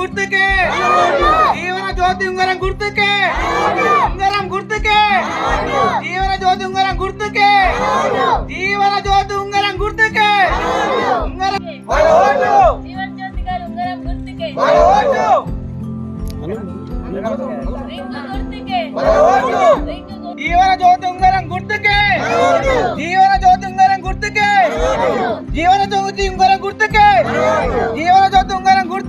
గుర్తుకే. జీవన జ్యోతి ఉంగరం గుర్తుకే. ఉంగరం గుర్తుకే. జీవన జ్యోతి ఉంగరం గుర్తుకే. జీవన జ్యోతి ఉంగరం గుర్తుకే. ఉంగరం మన ఓటు. జీవన్ జ్యోతి గారు ఉంగరం గుర్తుకే. మన ఓటు. రింగు గుర్తుకే. మన ఓటు. రింగు గు- జీవన జ్యోతి ఉంగరం గుర్తుకే. జీవన జ్యోతి ఉంగరం గుర్తుకే. జీవన జ్యోతి ఉంగరం గుర్తుకే.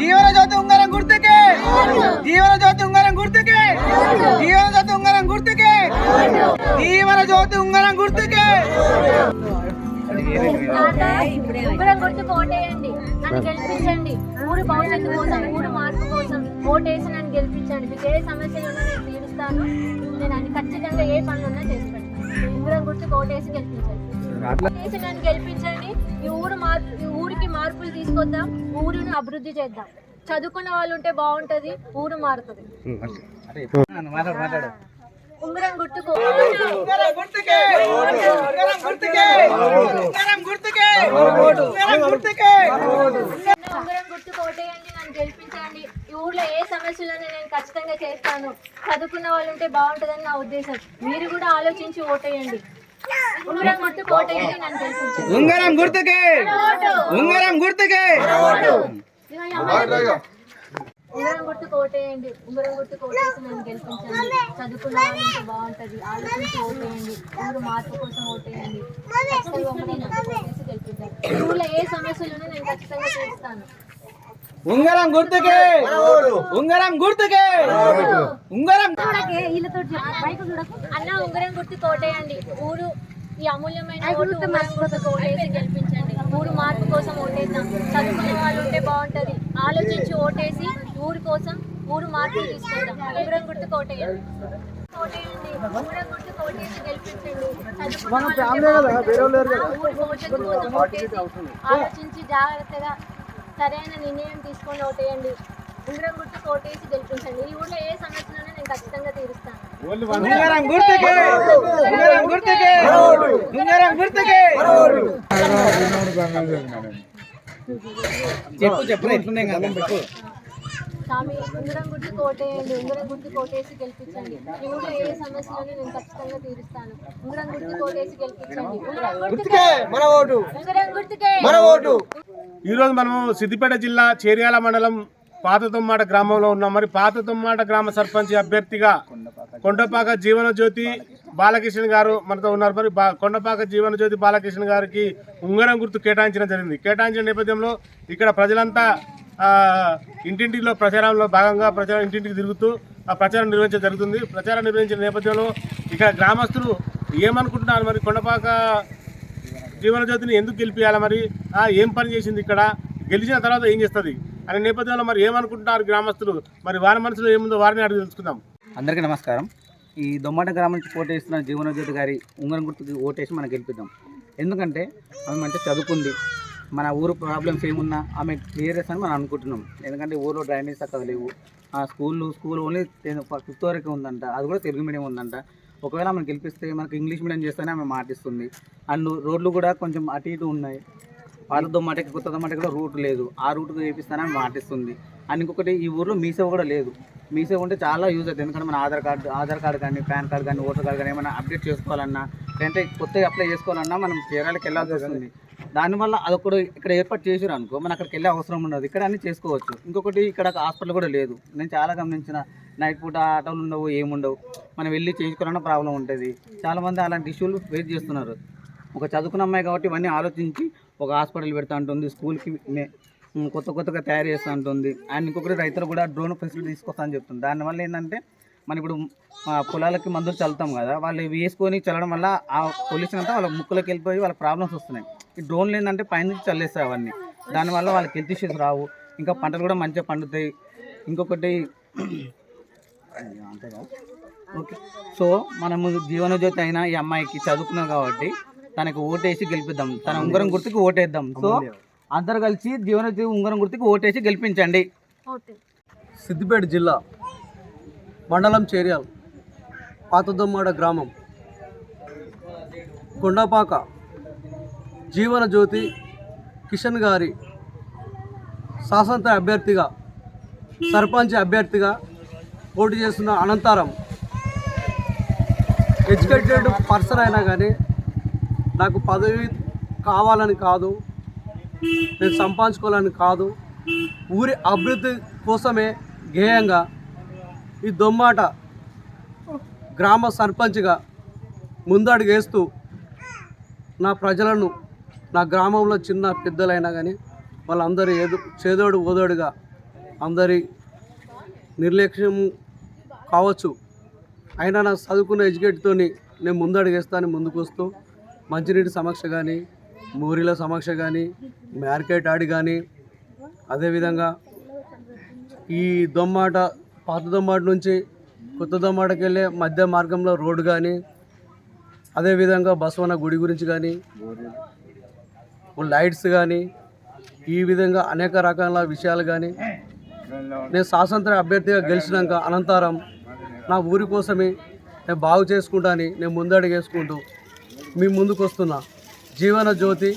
జీవన జ్యోతి ఉంగరం గుర్తుకే. జీవన జ్యోతి ఉంగరం గుర్తుకే. జీవన జ్యోతి ఉంగరం గుర్తుకే. జీవన జ్యోతి ఉంగరం గుర్తుకే. ఉంగరం గుర్తుకే ఓటేయండి. నన్ను గెలిపించండి. ఊరు భవిష్యత్తు కోసం ఊరు మార్పు కోసం ఓటేసి నన్ను గెలిపించండి. మీకు ఏ సమస్యలు ఉన్నా నేను తీరుస్తాను. నేను అన్ని ఖచ్చితంగా ఏ పనులు ఉన్నా చేసి పెడతాను. ఉంగరం గుర్తుకు ఓటేసి గెలిపించండి. నన్ను గెలిపించండి. ఈ ఊరు మార్పు ఈ ఊరికి మార్పులు తీసుకొద్దాం. ఊరిని అభివృద్ధి చేద్దాం. చదువుకున్న వాళ్ళు ఉంటే బాగుంటది ఊరు మారుతుంది. ఉంగరం గుర్తుకు. ఉంగరం కోటేయండి నన్ను గెలిపించండి. ఈ ఊర్లో ఏ సమస్యలను నేను ఖచ్చితంగా చేస్తాను. చదువుకున్న వాళ్ళు ఉంటే బాగుంటుందని నా ఉద్దేశం. మీరు కూడా ఆలోచించి ఓటేయండి. ఉంగరం గుర్తుకే. ఉంగరం గుర్తుకే. ఉంగరం గుర్తు కోటేయండి. ఉంగరం గుర్తు కోటేసి నన్ను గెలిపించండి. చదువుకున్న వాళ్ళు ఉంటే బాగుంటుంది. ఆలోచించి ఓటేయండి ఊరు మార్పు కోసం ఓటేయండి. ఖచ్చితంగా ఉంగరం గుర్తు కోటేసి గెలిపించండి. ఈ ఊర్లో ఏ సమస్యలు ఉన్నా నేను ఖచ్చితంగా చేస్తాను ఉంగరం గుర్తుకే. ఉంగరం గుర్తుకే. ఉంగరం అన్న ఉంగరం గుర్తు కోటేయండి. ఊరు ఈ అమూల్యమైన ఓటు ఉంగరం గుర్తు కోటేసి గెలిపించండి. ఊరు మార్పు కోసం ఓటేద్దాం. చదువుకునే వాళ్ళు ఉంటే బాగుంటది. ఆలోచించి ఓటేసి ఊరు కోసం ఊరు మార్పు తీసుకుందాం. ఉంగరం గుర్తు కోటేసి గెలిపించండి. ఊరు ఓటేసి ఆలోచించి జాగ్రత్తగా సరైన నిర్ణయం తీసుకొని ఓటేయండి. ఉంగరం గుర్తు కోటేసి గెలిపించండి. ఈ ఊర్లో ఏ సమస్యలను నేను ఖచ్చితంగా తీరుస్తాను. ఉంగరం గుర్తుకే. ఉంగరం గుర్తుకే. ఉంగరం గుర్తుకే. చెప్పు చెప్పు ఎట్లున్నాయి కదా పెట్టు. స్వామి ఉంగరం గుర్తు కోటేయండి ఉంగరం గుర్తు కోటేసి గెలిపించండి. ఈ ఊర్లో ఏ సమస్యలను నేను ఖచ్చితంగా తీరుస్తాను. ఉంగరం గుర్తు కోటేసి గెలిపించండి. ఉంగరం గుర్తుకే. మన ఓటు ఉంగరం గుర్తుకే. మన ఓటు ఈరోజు మనము సిద్దిపేట జిల్లా చేర్యాల మండలం పాతతొమ్మాట గ్రామంలో ఉన్నాం. మరి పాతతొమ్మాట గ్రామ సర్పంచ్ అభ్యర్థిగా కొండపాక జీవన జ్యోతి బాలకృష్ణ గారు మనతో ఉన్నారు. మరి బా కొండపాక జీవనజ్యోతి బాలకృష్ణ గారికి ఉంగరం గుర్తు కేటాయించడం జరిగింది. కేటాయించిన నేపథ్యంలో ఇక్కడ ప్రజలంతా ఇంటింటిలో ప్రచారంలో భాగంగా ప్రచారం ఇంటింటికి తిరుగుతూ ఆ ప్రచారం నిర్వహించడం జరుగుతుంది. ప్రచారం నిర్వహించిన నేపథ్యంలో ఇక్కడ గ్రామస్తులు ఏమనుకుంటున్నారు? మరి కొండపాక జీవనజ్యోతిని ఎందుకు గెలిపించాలి మరి ఏం పని చేసింది ఇక్కడ? గెలిచిన తర్వాత ఏం చేస్తుంది? అనే నేపథ్యంలో మరి ఏమనుకుంటున్నారు గ్రామస్తులు? మరి వారి మనసులో ఏముందో వారిని అడిగి తెలుసుకుందాం. అందరికీ నమస్కారం. ఈ దొమ్మట గ్రామం నుంచి పోటీ జీవనోజ్యోతి గారి ఉంగరం గుర్తుకి ఓటేసి మనం గెలిపిద్దాం. ఎందుకంటే ఆమె మంచిగా చదువుకుంది. మన ఊరు ప్రాబ్లమ్స్ ఏమున్నా ఆమె క్లియర్ అని మనం అనుకుంటున్నాం. ఎందుకంటే ఊళ్ళో డ్రైనేజ్ చక్కగా లేవు. ఆ స్కూళ్ళు స్కూల్ ఓన్లీ ఫిఫ్త్ వరకు ఉందంట. అది కూడా తెలుగు మీడియం ఉందంట. ఒకవేళ మనం గెలిపిస్తే మనకు ఇంగ్లీష్ మీడియం చేస్తేనే ఆమె మాటిస్తుంది. అండ్ రోడ్లు కూడా కొంచెం అటు ఇటు ఉన్నాయి. పాత దొమ్మటకి కొత్త దొమ్మటకి కూడా రూట్ లేదు. ఆ రూట్ వేపిస్తానే ఆమె మాటిస్తుంది. అండ్ ఇంకొకటి ఈ ఊర్లో మీసేవ కూడా లేదు. మీసేవ ఉంటే చాలా యూజ్ అవుతుంది. ఎందుకంటే మన ఆధార్ కార్డు ఆధార్ కార్డు కానీ పాన్ కార్డు కానీ ఓటర్ కార్డు కానీ ఏమైనా అప్డేట్ చేసుకోవాలన్నా లేదంటే కొత్తగా అప్లై చేసుకోవాలన్నా మనం చీరాలకి వెళ్ళాల్సి వస్తుంది. దానివల్ల అదొకటి ఇక్కడ ఏర్పాటు చేసారు అనుకో మనం అక్కడికి వెళ్ళే అవసరం ఉండదు. ఇక్కడ అన్ని చేసుకోవచ్చు. ఇంకొకటి ఇక్కడ హాస్పిటల్ కూడా లేదు. నేను చాలా గమనించిన నైట్ పూట ఆటోలు ఉండవు ఏముండవు. మనం వెళ్ళి చేసుకోవాలన్నా ప్రాబ్లం ఉంటుంది. చాలామంది అలాంటి ఇష్యూలు ఫేస్ చేస్తున్నారు. ఒక చదువుకున్న అమ్మాయి కాబట్టి ఇవన్నీ ఆలోచించి ఒక హాస్పిటల్ పెడతా ఉంటుంది స్కూల్కి కొత్త కొత్తగా తయారు చేస్తూ ఉంటుంది అండ్ ఇంకొకటి రైతులు కూడా డ్రోన్ ఫెసిలిటీ తీసుకొస్తా అని చెప్తుంది. దానివల్ల ఏంటంటే మనం ఇప్పుడు పొలాలకి మందులు చల్లుతాం కదా వాళ్ళు ఇవి వేసుకొని చల్లడం వల్ల ఆ పొల్యూషన్ అంతా వాళ్ళ ముక్కులోకి వెళ్ళిపోయి వాళ్ళ ప్రాబ్లమ్స్ వస్తున్నాయి. ఈ డ్రోన్లు ఏంటంటే పైనుంచి చల్లేస్తాయి అవన్నీ. దానివల్ల వాళ్ళకి హెల్త్ ఇష్యూస్ రావు. ఇంకా పంటలు కూడా మంచిగా పండుతాయి. ఇంకొకటి అంతేగా? ఓకే. సో మనము జీవనజ్యోతి అయినా ఈ అమ్మాయికి చదువుకున్నాం కాబట్టి తనకు ఓటేసి గెలిపిద్దాం. తన ఉంగరం గుర్తుకి ఓటేద్దాం. సో అందరు కలిసి జీవనజ్యోతి ఉంగరం గుర్తుకి ఓటేసి గెలిపించండి. ఓకే. సిద్దిపేట జిల్లా మండలం చేర్యాల్ పాతదొమ్మాడ గ్రామం. కొండపాక జీవన జ్యోతి కిషన్ గారి శాసనసభ అభ్యర్థిగా సర్పంచ్ అభ్యర్థిగా పోటీ చేస్తున్న అనంతరం. ఎడ్యుకేటెడ్ పర్సన్ అయినా కానీ నాకు పదవి కావాలని కాదు నేను సంపాదించుకోవాలని కాదు ఊరి అభివృద్ధి కోసమే ధ్యేయంగా ఈ దొమ్మాట గ్రామ సర్పంచ్గా ముందడుగు వేస్తూ నా ప్రజలను నా గ్రామంలో చిన్న పెద్దలైనా కానీ వాళ్ళందరూ ఏదో చేదోడు ఓదోడుగా అందరి నిర్లక్ష్యం కావచ్చు. అయినా నా చదువుకున్న ఎడ్యుకేట్తోని నేను ముందడుగు వేస్తాను ముందుకు వస్తూ మంచినీటి సమస్య కానీ మూరిల సమస్య కానీ మార్కెట్ ఆడి కానీ అదేవిధంగా ఈ దొమ్మాట పాత దొమ్మాట నుంచి కొత్త దొమ్మాటకి వెళ్ళే మధ్య మార్గంలో రోడ్డు కానీ అదేవిధంగా బసవన గుడి గురించి కానీ లైట్స్ కానీ ఈ విధంగా అనేక రకాల విషయాలు కానీ నేను స్వాతంత్ర అభ్యర్థిగా గెలిచినాక అనంతరం నా ఊరి కోసమే నేను బాగు చేసుకుంటాను నేను ముందడుగు వేసుకుంటూ మీ ముందుకు వస్తున్నా జీవన జ్యోతి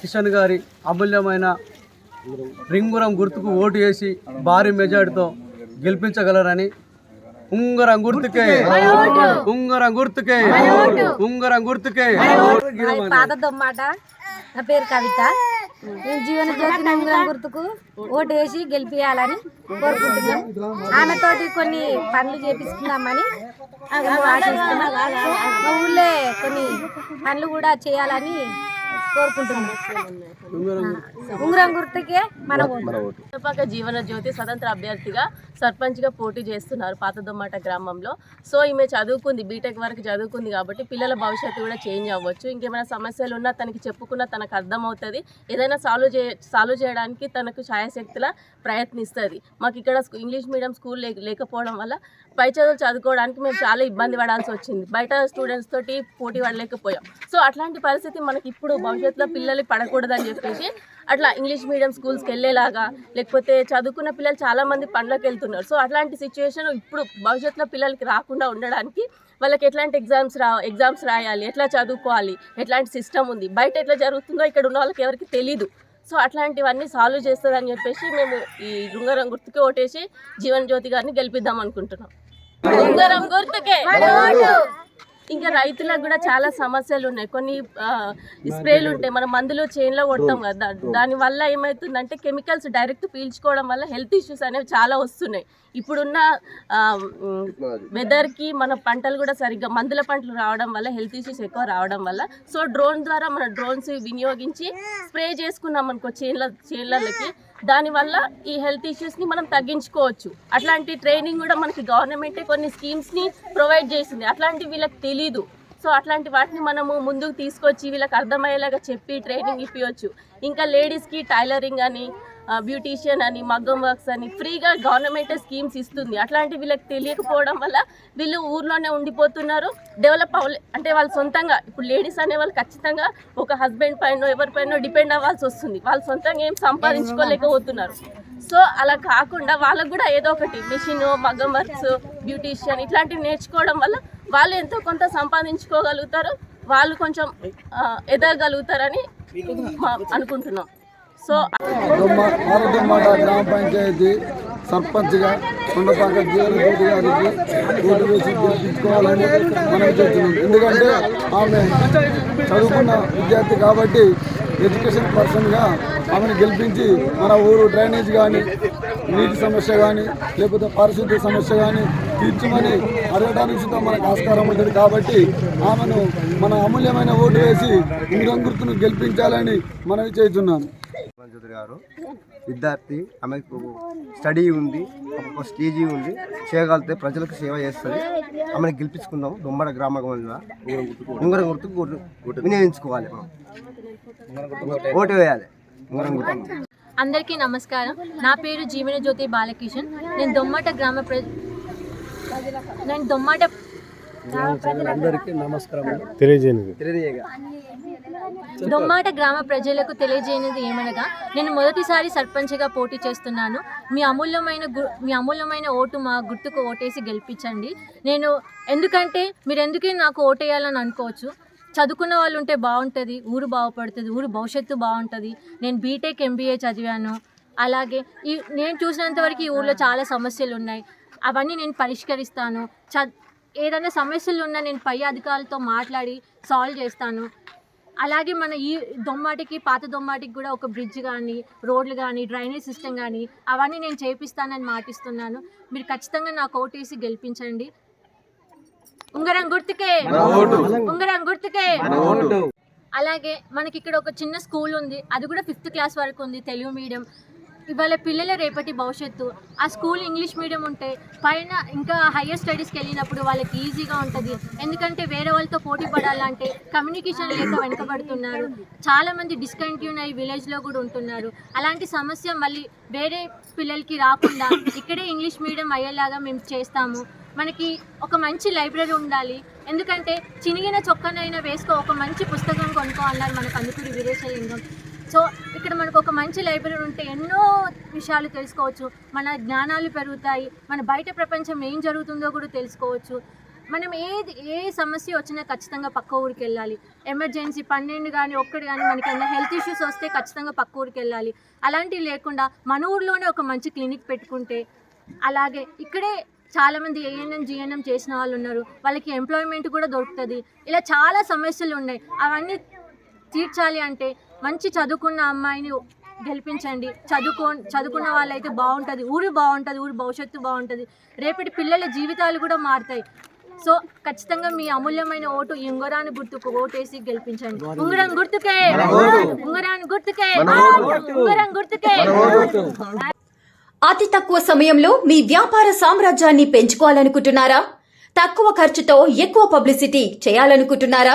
కిషన్ గారి అమూల్యమైన రింగురం గుర్తుకు ఓటు వేసి భారీ మెజార్టీతో గెలిపించగలరని ఉంగరం గుర్తుకే. ఉంగరం గుర్తుకే. ఉంగరం గుర్తుకే. అది నా పేరు కవిత. నేను జీవన జ్యోతి నంగురం గుర్తుకు ఓటు వేసి గెలిపించాలని కోరుకుంటున్నాం. ఆమెతోటి కొన్ని పనులు చేపిస్తున్నామని మా ఊళ్ళో కొన్ని పనులు కూడా చేయాలని కోరుకుంటున్నాం. ఉంగరం గుర్తుకే మన ఓటు. పక్క జీవన జ్యోతి స్వతంత్ర అభ్యర్థిగా సర్పంచ్గా పోటీ చేస్తున్నారు పాత దొమ్మాట గ్రామంలో. సో ఈమె చదువుకుంది బీటెక్ వరకు చదువుకుంది కాబట్టి పిల్లల భవిష్యత్తు కూడా చేంజ్ అవ్వచ్చు. ఇంకేమైనా సమస్యలు ఉన్నా తనకి చెప్పుకున్నా తనకు అర్థమవుతుంది. ఏదైనా సాల్వ్ చే సాల్వ్ చేయడానికి తనకు ఛాయశక్తిలా ప్రయత్నిస్తుంది. మాకు ఇక్కడ ఇంగ్లీష్ మీడియం స్కూల్ లేక లేకపోవడం వల్ల పై చదువులు చదువుకోవడానికి మేము చాలా ఇబ్బంది పడాల్సి వచ్చింది. బయట స్టూడెంట్స్ తోటి పోటీ పడలేకపోయాం. సో అట్లాంటి పరిస్థితి మనకి ఇప్పుడు భవిష్యత్తులో పిల్లలు పడకూడదని చెప్పేసి అట్లా ఇంగ్లీష్ మీడియం స్కూల్స్కి వెళ్ళేలాగా లేకపోతే చదువుకున్న పిల్లలు చాలామంది పనులకు వెళ్తున్నారు. సో అట్లాంటి సిచ్యువేషన్ ఇప్పుడు భవిష్యత్తులో పిల్లలకి రాకుండా ఉండడానికి వాళ్ళకి ఎట్లాంటి ఎగ్జామ్స్ రా ఎగ్జామ్స్ రాయాలి ఎట్లా చదువుకోవాలి ఎట్లాంటి సిస్టమ్ ఉంది బయట ఎట్లా జరుగుతుందో ఇక్కడ ఉన్న వాళ్ళకి ఎవరికి తెలీదు. సో అట్లాంటివన్నీ సాల్వ్ చేస్తుందని చెప్పేసి మేము ఈ రుంగరం గుర్తుకి ఓటేసి జీవన్ జ్యోతి గారిని గెలిపిద్దాం అనుకుంటున్నాం. ఉంగరం గుర్తుకే. ఇంకా రైతులకు కూడా చాలా సమస్యలు ఉన్నాయి. కొన్ని స్ప్రేలు ఉంటాయి. మనం మందులు చేన్లో కొడతాం కదా. దాని వల్ల ఏమవుతుందంటే కెమికల్స్ డైరెక్ట్ పీల్చుకోవడం వల్ల హెల్త్ ఇష్యూస్ అనేవి చాలా వస్తున్నాయి. ఇప్పుడున్న వెదర్కి మన పంటలు కూడా సరిగ్గా మందుల పంటలు రావడం వల్ల హెల్త్ ఇష్యూస్ ఎక్కువ రావడం వల్ల సో డ్రోన్ ద్వారా మన డ్రోన్స్ వినియోగించి స్ప్రే చేసుకున్నాం అనుకో చేన్ల చేన్లకి. దానివల్ల ఈ హెల్త్ ఇష్యూస్ని మనం తగ్గించుకోవచ్చు. అట్లాంటి ట్రైనింగ్ కూడా మనకి గవర్నమెంటే కొన్ని స్కీమ్స్ని ప్రొవైడ్ చేసింది. అట్లాంటి వీళ్ళకి తెలీదు. సో అట్లాంటి వాటిని మనము ముందుకు తీసుకొచ్చి వీళ్ళకి అర్థమయ్యేలాగా చెప్పి ట్రైనింగ్ ఇప్పించవచ్చు ఇంకా లేడీస్కి టైలరింగ్ అని బ్యూటీషియన్ అని మగ్గం వర్క్స్ అని ఫ్రీగా గవర్నమెంటే స్కీమ్స్ ఇస్తుంది. అట్లాంటి వీళ్ళకి తెలియకపోవడం వల్ల వీళ్ళు ఊర్లోనే ఉండిపోతున్నారు. డెవలప్ అవ్వలే అంటే వాళ్ళు సొంతంగా ఇప్పుడు లేడీస్ అనే వాళ్ళు ఖచ్చితంగా ఒక హస్బెండ్ పైన ఎవరిపైన డిపెండ్ అవ్వాల్సి వస్తుంది. వాళ్ళు సొంతంగా ఏం సంపాదించుకోలేకపోతున్నారు. సో అలా కాకుండా వాళ్ళకు కూడా ఏదో ఒకటి మిషన్ మగ్గం వర్క్స్ బ్యూటీషియన్ ఇట్లాంటివి నేర్చుకోవడం వల్ల వాళ్ళు ఎంతో కొంత సంపాదించుకోగలుగుతారు. వాళ్ళు కొంచెం ఎదగలుగుతారని అనుకుంటున్నాం. సో ఆరోగ్యమాట గ్రామ పంచాయతీ సర్పంచ్గా కొండపాక జీవనజ్యోతి గారికి ఓటు వేసి గెలిపించుకోవాలని మనం చేస్తున్నాం. ఎందుకంటే ఆమె చదువుకున్న విద్యార్థి కాబట్టి ఎడ్యుకేషన్ పర్సన్గా ఆమెను గెలిపించి మన ఊరు డ్రైనేజ్ కానీ నీటి సమస్య కానీ లేకపోతే పారిశుద్ధ్య సమస్య కానీ తీర్చమని అడగడానికి సుద్ధా మనకు ఆస్కారం ఉంటుంది కాబట్టి ఆమెను మన అమూల్యమైన ఓటు వేసి ఇంద్రం గుర్తును గెలిపించాలని మనవి చేస్తున్నాను. జ్యోతి గారు. విద్యార్థి ఆమెకు స్టడీ ఉంది ఒక స్టేజీ ఉంది. చేయగలిగితే ప్రజలకు సేవ చేస్తుంది. ఆమెను గెలిపించుకుందాం దొమ్మడ గ్రామ ఉంగరం గుర్తుకు వినియోగించుకోవాలి. మనం ఓటు వేయాలి. ఉంగరం గుర్తు. అందరికీ నమస్కారం. నా పేరు జీవన జ్యోతి బాలకిషన్. నేను దొమ్మట గ్రామ ప్ర నేను దొమ్మట అందరికీ నమస్కారం తెలియజేయండి తెలియజేయగా. దొమ్మాట గ్రామ ప్రజలకు తెలియజేయనిది ఏమనగా నేను మొదటిసారి సర్పంచ్గా పోటీ చేస్తున్నాను. మీ అమూల్యమైన గు మీ అమూల్యమైన ఓటు మా గుర్తుకు ఓటేసి గెలిపించండి. నేను ఎందుకంటే మీరు ఎందుకే నాకు ఓటేయాలని అనుకోవచ్చు. చదువుకున్న వాళ్ళు ఉంటే బాగుంటుంది ఊరు బాగుపడుతుంది ఊరు భవిష్యత్తు బాగుంటుంది. నేను బీటెక్ ఎంబీఏ చదివాను. అలాగే ఈ నేను చూసినంత వరకు ఈ ఊర్లో చాలా సమస్యలు ఉన్నాయి అవన్నీ నేను పరిష్కరిస్తాను. చ ఏదైనా సమస్యలు ఉన్నా నేను పై అధికారులతో మాట్లాడి సాల్వ్ చేస్తాను. అలాగే మన ఈ దొమ్మాటికి పాత దొమ్మాటికి కూడా ఒక బ్రిడ్జ్ కానీ రోడ్లు కానీ డ్రైనేజ్ సిస్టమ్ కానీ అవన్నీ నేను చేపిస్తానని మాటిస్తున్నాను. మీరు ఖచ్చితంగా నాకు ఓటేసి గెలిపించండి. ఉంగరం గుర్తుకే! ఉంగరం గుర్తుకే! అలాగే మనకి ఇక్కడ ఒక చిన్న స్కూల్ ఉంది. అది కూడా ఫిఫ్త్ క్లాస్ వరకు ఉంది. తెలుగు మీడియం ఇవాళ పిల్లల రేపటి భవిష్యత్తు. ఆ స్కూల్ ఇంగ్లీష్ మీడియం ఉంటే పైన ఇంకా హయ్యర్ స్టడీస్కి వెళ్ళినప్పుడు వాళ్ళకి ఈజీగా ఉంటుంది. ఎందుకంటే వేరే వాళ్ళతో పోటీ పడాలంటే కమ్యూనికేషన్ లేక వెనుకబడుతున్నారు. చాలామంది డిస్కంటిన్యూ అయ్యి విలేజ్లో కూడా ఉంటున్నారు. అలాంటి సమస్య మళ్ళీ వేరే పిల్లలకి రాకుండా ఇక్కడే ఇంగ్లీష్ మీడియం అయ్యేలాగా మేము చేస్తాము. మనకి ఒక మంచి లైబ్రరీ ఉండాలి. ఎందుకంటే చినిగిన చొక్కనైనా వేసుకో ఒక మంచి పుస్తకం కొనుక్కో అన్నారు మన కందుకూరి వీరేశలింగం. సో ఇక్కడ మనకు ఒక మంచి లైబ్రరీ ఉంటే ఎన్నో విషయాలు తెలుసుకోవచ్చు. మన జ్ఞానాలు పెరుగుతాయి. మన బయట ప్రపంచం ఏం జరుగుతుందో కూడా తెలుసుకోవచ్చు. మనం ఏది ఏ సమస్య వచ్చినా ఖచ్చితంగా పక్క ఊరికి వెళ్ళాలి. ఎమర్జెన్సీ పన్నెండు కానీ ఒక్కటి కానీ మనకి ఏమైనా హెల్త్ ఇష్యూస్ వస్తే ఖచ్చితంగా పక్క ఊరికి వెళ్ళాలి. అలాంటివి లేకుండా మన ఊర్లోనే ఒక మంచి క్లినిక్ పెట్టుకుంటే అలాగే ఇక్కడే చాలామంది ఏఎన్ఎం జిఎన్ఎం చేసిన వాళ్ళు ఉన్నారు. వాళ్ళకి ఎంప్లాయ్మెంట్ కూడా దొరుకుతుంది. ఇలా చాలా సమస్యలు ఉన్నాయి. అవన్నీ తీర్చాలి అంటే మంచి చదువుకున్న అమ్మాయిని గెలిపించండి. చదువుకో చదువుకున్న వాళ్ళైతే బాగుంటుంది. ఊరు బాగుంటుంది ఊరి భవిష్యత్తు బాగుంటుంది. రేపటి పిల్లల జీవితాలు కూడా మారుతాయి. సో ఖచ్చితంగా మీ అమూల్యమైన ఓటు ఉంగరాన్ని గుర్తుకు ఓటేసి గెలిపించండి. ఉంగరం గుర్తుకే. ఉంగరాన్ని గుర్తుకే. ఉంగరం గుర్తుకే. అతి తక్కువ సమయంలో మీ వ్యాపార సామ్రాజ్యాన్ని పెంచుకోవాలనుకుంటున్నారా? తక్కువ ఖర్చుతో ఎక్కువ పబ్లిసిటీ చేయాలనుకుంటున్నారా?